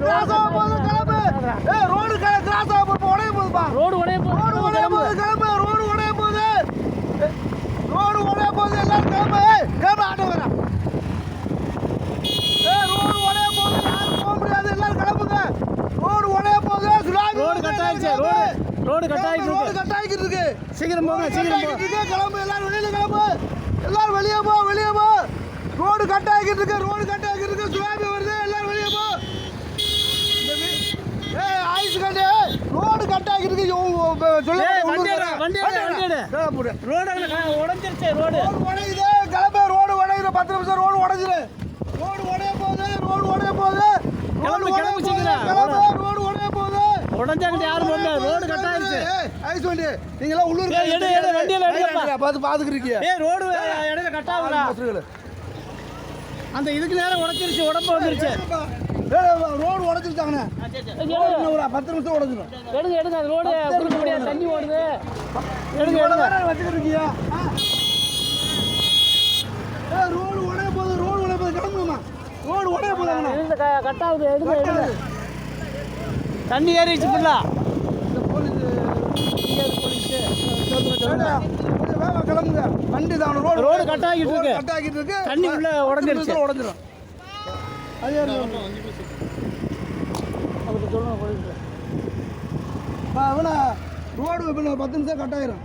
Cross ஆக போது கிளம்பு ஏ ரோடு கிராஸ் ஆக போது உடைய போதுப்பா ரோடு உடைய போது ரோடு உடைய போது கிளம்பு. ரோடு உடைய போது. ரோடு உடைய போது எல்லாரும் கிளம்பு. கிளம்பு ஆட்டோ வரா ஏ ரோடு உடைய போது எல்லாரும் கிளம்புங்க. ரோடு உடைய போது சுனாமி ரோடு கட் ஆயிடுச்சு ரோடு ரோடு ரோடு கட் இருக்கு சீக்கிரம் போங்க சீக்கிரம் போங்க. கிளம்பு. எல்லாரும் வெளியில கிளம்பு. எல்லாரும் வெளியே போ வெளியே போ. ரோடு கட் ஆகிட்டு இருக்கு ரோடு கட் ஆகிட்டு எடு. ஏய், போடு. ரோடு உடஞ்சிருச்சு ரோடு. உடையுது. கிளம்பு ரோடு உடையுது. பத்து நிமிஷம் ரோடு உடைஞ்சிரு. ரோடு உடைய போகுது ரோடு உடைய போகுது. ரோடு உடைய போகுது ரோடு உடைய போகுது. உடஞ்சாங்கிட்ட யாரும் முடியாது. ரோடு கட் ஆயிடுச்சு ஏய், ஐஸ் வண்டி. நீங்களாம் உள்ளூர் ஏய், எடு, எடு, வண்டியில எடுப்பா. பார்த்து பார்த்துக்கிறீங்க ஏய் ரோடு இடையில கட் ஆகுதா அந்த இதுக்கு நேரம் உடச்சிருச்சு உடம்பு வந்துருச்சு. ரோடு இன்னும் ஒரு பத்து நிமிஷம் உடஞ்சிடும் எடுங்க எடுங்க அது ரோடு குறுக்க முடியாது தண்ணி ஓடுது. எடுங்க எடுங்க. வச்சுக்கிட்டு இருக்கியா? ரோடு உடைய போகுது ரோடு உடைய போகுது கிளம்புமா ரோடு உடைய க- கட் ஆகுது எடுங்க எடுங்க. தண்ணி கொஞ்சம் வேகமா கிளம்புங்க. வண்டி தான் ரோடு ரோடு கட் ஆகிட்டு இருக்கு. கட் ஆகிட்டு இருக்கு. தண்ணி உள்ள உடைஞ்சிருச்சு. உடைஞ்சிரும். அது யாரு அவருக்கு சொல்லணும் போலீஸ் அவனா ரோடு இப்ப பத்து நிமிஷம் கட் ஆயிரும்.